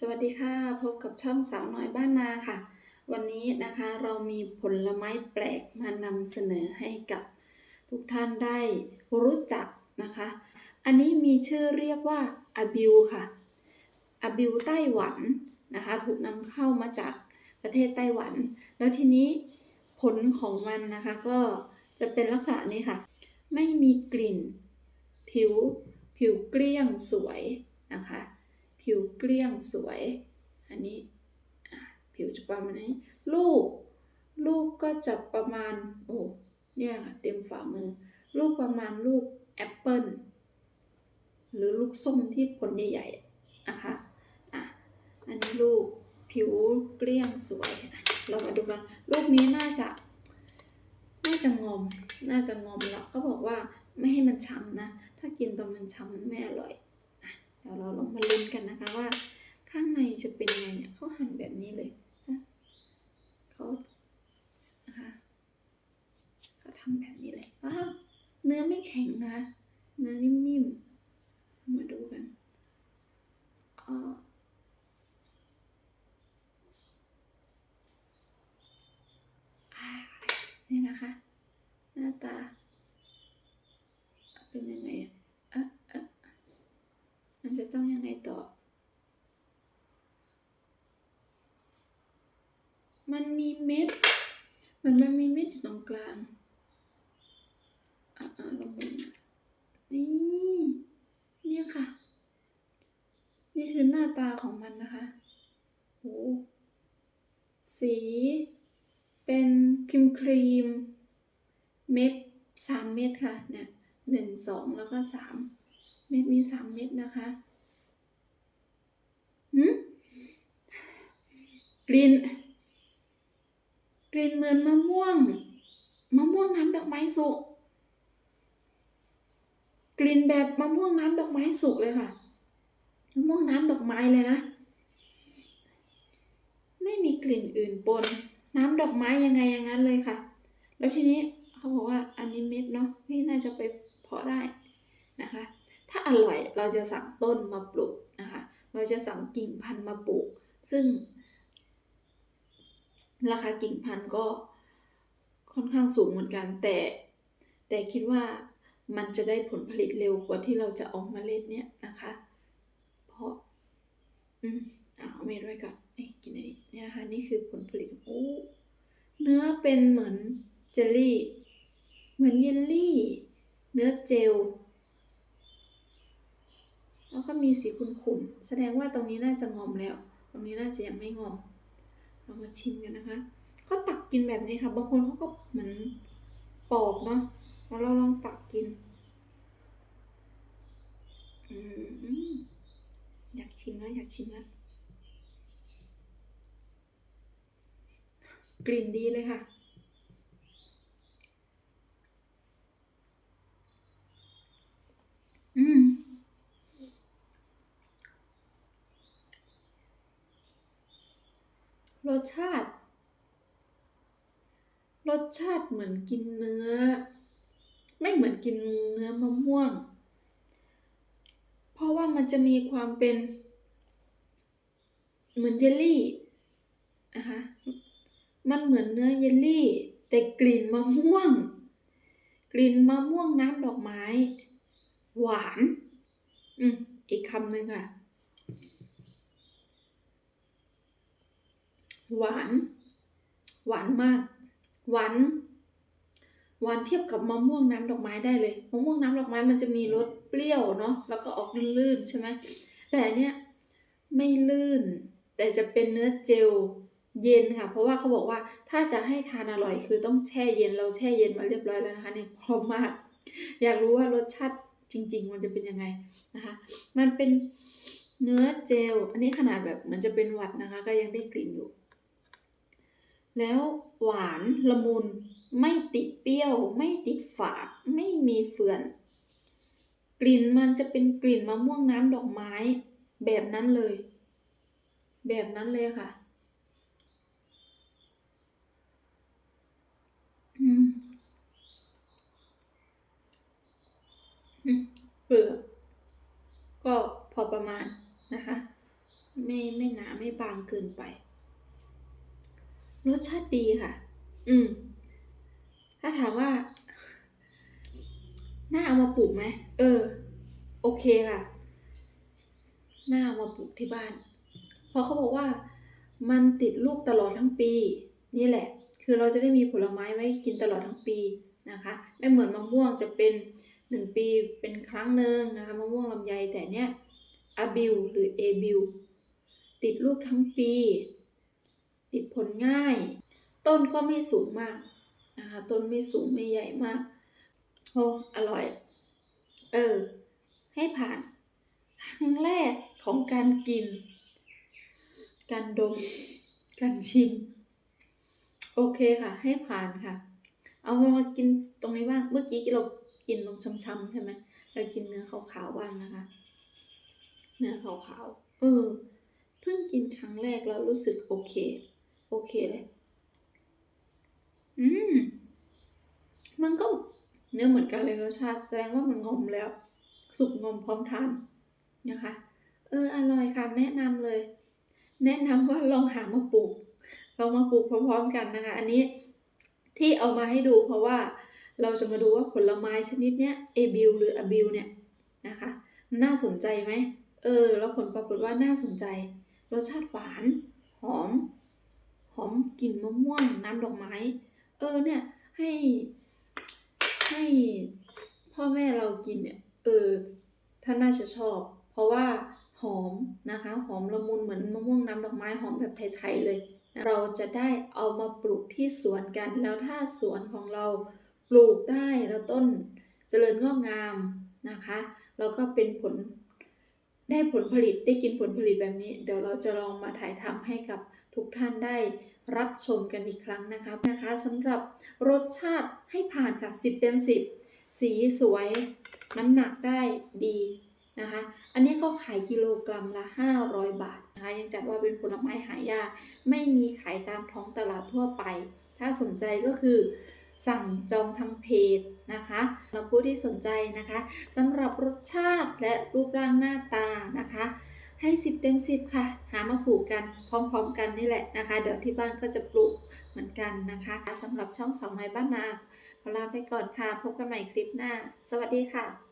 สวัสดีค่ะ พบกับช่องสาวน้อยบ้านนาค่ะ วันนี้นะคะเรามีผลไม้แปลกมานำเสนอให้กับทุกท่านได้รู้จักนะคะ อันนี้มีชื่อเรียกว่าอาบิวค่ะอาบิวไต้หวันนะคะถูกนำเข้ามาจากประเทศไต้หวัน แล้วทีนี้ผลของมันนะคะก็จะเป็นลักษณะนี้ค่ะ ไม่มีกลิ่น ผิว ผิวเกลี้ยงสวยนะคะ ผิวเกลี้ยงสวย อันนี้ผิวจะประมาณนี้ ลูก ลูกก็จะประมาณ โอ้เนี่ยค่ะเต็มฝ่ามือ ลูกประมาณลูกแอปเปิลหรือลูกส้มที่ผลใหญ่ๆนะคะอะอันนี้ลูกผิวเกลี้ยงสวย เรามาดูกัน ลูกนี้น่าจะ น่าจะงอม น่าจะงอมแล้วเขาบอกว่าไม่ให้มันช้ำนะ ถ้ากินตอนมันช้ำมันไม่อร่อย เดี๋ยวเราลองมาลุ้นกันนะคะว่า ข้างในจะเป็นยังไงเนี่ยเขาหั่นแบบนี้เลยเขานะคะเขาทำแบบนี้เลยว้าวเนื้อไม่แข็งนะเนื้อนิ่มๆ มาดูกันอ๋ออ่านี่นะคะ หน้าตา เป็นยังไงอะอะอะมันจะ ต้องยังไงต่อ มันมีเม็ดมือนมันมีเม็ดอยู่ตรงกลาง อะอะลองดูนี่ เนี่ยค่ะ นี่คือหน้าตาของมันนะคะโอ้สีเป็นครีมครีม เม็ดสามเม็ดค่ะเนี่ยหนึ่งสองแล้วก็สามเม็ดมีสามเม็ดนะคะ หืมกลิ่นกลิ่นเหมือนมะม่วง มะม่วงน้ำดอกไม้สุก กลิ่นแบบมะม่วงน้ำดอกไม้สุกเลยค่ะ มะม่วงน้ำดอกไม้เลยนะ ไม่มีกลิ่นอื่นปน น้ำดอกไม้ยังไงอย่างนั้นเลยค่ะ แล้วทีนี้เขาบอกว่าอันนี้เม็ดเนาะพี่น่าจะไปเพาะได้นะคะ ถ้าอร่อยเราจะสั่งต้นมาปลูก เราจะสั่งกิ่งพันธุ์มาปลูก ซึ่ง ราคากิ่งพันธุ์ก็ค่อนข้างสูงเหมือนกัน แต่แต่คิดว่ามันจะได้ผลผลิตเร็วกว่าที่เราจะออกเมล็ดเนี่ยนะคะ เพราะ อืมเอาเมล็ดไว้ก่อนเอ้กินอันนี้เนี่ยนะคะ นี่คือผลผลิตโอ้เนื้อเป็นเหมือนเจลลี่ เหมือนเยลลี่ เนื้อเจล แล้วก็มีสีขุ่นๆ แสดงว่าตรงนี้น่าจะงอมแล้ว ตรงนี้น่าจะยังไม่งอม เรามาชิมกันนะคะเขาตักกินแบบนี้ค่ะ บางคนเขาก็เหมือนปอกเนาะ แล้วเราลองตักกินอืมอยากชิมแล้วอยากชิมแล้ว กลิ่นดีเลยค่ะ อืม รสชาติ รสชาติเหมือนกินเนื้อ ไม่เหมือนกินเนื้อมะม่วง เพราะว่ามันจะมีความเป็น เหมือนเยลลี่นะคะมันเหมือนเนื้อเยลลี่ แต่กลิ่นมะม่วง กลิ่นมะม่วงน้ำดอกไม้ หวาน อืมอีกคำหนึ่งค่ะ หวาน หวานมาก หวาน หวานเทียบกับมะม่วงน้ำดอกไม้ได้เลย มะม่วงน้ำดอกไม้มันจะมีรสเปรี้ยวเนาะ แล้วก็ออกลื่นๆใช่ไหม แต่เนี้ยไม่ลื่น แต่จะเป็นเนื้อเจลเย็นค่ะ เพราะว่าเขาบอกว่าถ้าจะให้ทานอร่อยคือต้องแช่เย็น เราแช่เย็นมาเรียบร้อยแล้วนะคะเนี่ยพร้อมมาก อยากรู้ว่ารสชาติจริง ๆ มันจะเป็นยังไงนะคะ มันเป็นเนื้อเจล อันนี้ขนาดแบบมันจะเป็นหวัดนะคะ ก็ยังได้กลิ่นอยู่ แล้วหวานละมุน ไม่ติดเปรี้ยว ไม่ติดฝาด ไม่มีเฟื่อน กลิ่นมันจะเป็นกลิ่นมะม่วงน้ำดอกไม้ แบบนั้นเลย แบบนั้นเลยค่ะ อืมอืมเปลือกก็พอประมาณนะคะ ไม่ไม่หนาไม่บางเกินไป รสชาติดีค่ะ อืม ถ้าถามว่า น่าเอามาปลูกไหม เออ โอเคค่ะ น่าเอามาปลูกที่บ้าน เพราะเขาบอกว่า มันติดลูกตลอดทั้งปี นี่แหละ คือเราจะได้มีผลไม้ไว้กินตลอดทั้งปีนะคะ ไม่เหมือนมะม่วงจะเป็นหนึ่งปีเป็นครั้งหนึ่งนะคะมะม่วงลำไยแต่เนี้ยอาบิวหรือเอบิวติดลูกทั้งปี ติดผลง่าย ต้นก็ไม่สูงมากนะคะ ต้นไม่สูงไม่ใหญ่มากโอ้อร่อย เออ ให้ผ่าน ครั้งแรกของการกิน การดม การชิม โอเคค่ะ ให้ผ่านค่ะ เอามากินตรงนี้บ้าง เมื่อกี้เรากินตรงช้ำๆใช่ไหมเรากินเนื้อขาวๆบ้างนะคะ เนื้อขาวๆ เออ เพิ่งกินครั้งแรกแล้วรู้สึกโอเค โอเคเลย อืม มันก็เนื้อเหมือนกันเลยรสชาติแสดงว่ามันงอมแล้ว สุกงอมพร้อมทานนะคะ เอออร่อยค่ะแนะนำเลย แนะนำว่าลองหามาปลูกลองมาปลูกพร้อมๆกันนะคะ อันนี้ที่เอามาให้ดูเพราะว่าเราจะมาดูว่าผลไม้ชนิดเนี้ยเอบิวหรืออะบิวเนี่ยนะคะ น่าสนใจไหมเออ แล้วผลปรากฏว่าน่าสนใจ รสชาติหวาน หอมห อมกลิ่นมะม่วงน้ำดอกไม้ เออเนี่ยให้ให้พ่อแม่เรากินเนี่ยเออท่านน่าจะชอบ เพราะว่าหอมนะคะหอมละมุนเหมือนมะม่วงน้ำดอกไม้หอมแบบไทยๆเลย เราจะได้เอามาปลูกที่สวนกัน แล้วถ้าสวนของเราปลูกได้แล้วต้นเจริญงอกงามนะคะ แล้วก็เป็นผล ได้ผลผลิตได้กินผลผลิตแบบนี้ เดี๋ยวเราจะลองมาถ่ายทำให้กับทุกท่านได้รับชมกันอีกครั้งนะคะนะคะสำหรับรสชาติให้ผ่านค่ะ 10 เต็ม 10 สีสวย น้ำหนักได้ดีนะคะ อันนี้เขาขายกิโลกรัมละ 500 บาทนะคะยังจัดว่าเป็นผลไม้หายาก ไม่มีขายตามท้องตลาดทั่วไป ถ้าสนใจก็คือ สั่งจองทางเพจนะคะเราผู้ที่สนใจนะคะสำหรับรสชาติและรูปร่างหน้าตานะคะ ให้ 10 เต็ม 10 ค่ะ หามาปลูกกันพร้อมๆกันนี่แหละนะคะ เดี๋ยวที่บ้านก็จะปลูกเหมือนกันนะคะสำหรับช่องสาวน้บ้านนาขอลาไปก่อนค่ะ พบกันใหม่คลิปหน้า สวัสดีค่ะ